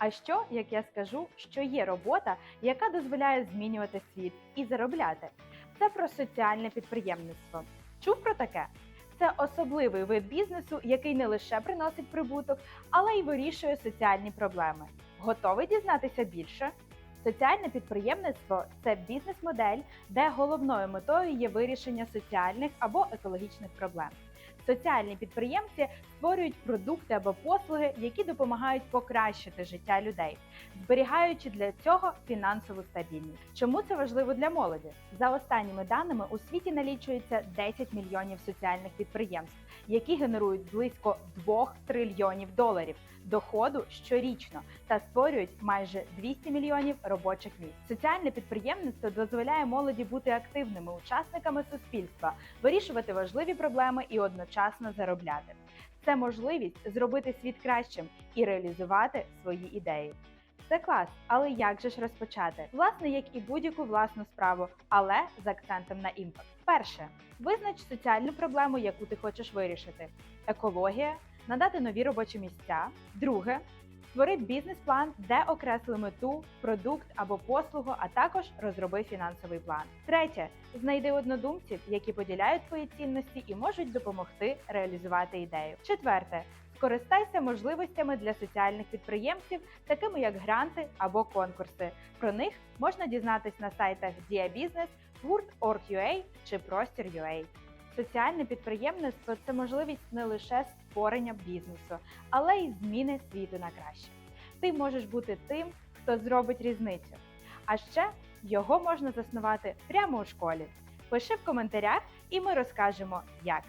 А що, як я скажу, що є робота, яка дозволяє змінювати світ і заробляти? Це про соціальне підприємництво. Чув про таке? Це особливий вид бізнесу, який не лише приносить прибуток, але й вирішує соціальні проблеми. Готовий дізнатися більше? Соціальне підприємництво це бізнес-модель, де головною метою є вирішення соціальних або екологічних проблем. Соціальні підприємці створюють продукти або послуги, які допомагають покращити життя людей, зберігаючи для цього фінансову стабільність. Чому це важливо для молоді? За останніми даними у світі налічується 10 мільйонів соціальних підприємств, які генерують близько 2 трильйонів доларів доходу щорічно та створюють майже 200 мільйонів робочих місць. Соціальне підприємництво дозволяє молоді бути активними учасниками суспільства, вирішувати важливі проблеми і одночасно заробляти. Це можливість зробити світ кращим і реалізувати свої ідеї. Це клас, але як же ж розпочати? Власне, як і будь-яку власну справу, але з акцентом на імпакт. Перше, визнач соціальну проблему, яку ти хочеш вирішити: екологія, надати нові робочі місця. Друге, створи бізнес-план, де окресли мету, продукт або послугу, а також розроби фінансовий план. Третє, знайди однодумців, які поділяють твої цінності і можуть допомогти реалізувати ідею. Четверте. Скористайся можливостями для соціальних підприємців, такими як гранти або конкурси. Про них можна дізнатись на сайтах Діабізнес, Gurt.org.ua чи Простір.ua. Соціальне підприємництво це можливість не лише створення бізнесу, але й зміни світу на краще. Ти можеш бути тим, хто зробить різницю. А ще його можна заснувати прямо у школі. Пиши в коментарях, і ми розкажемо, як.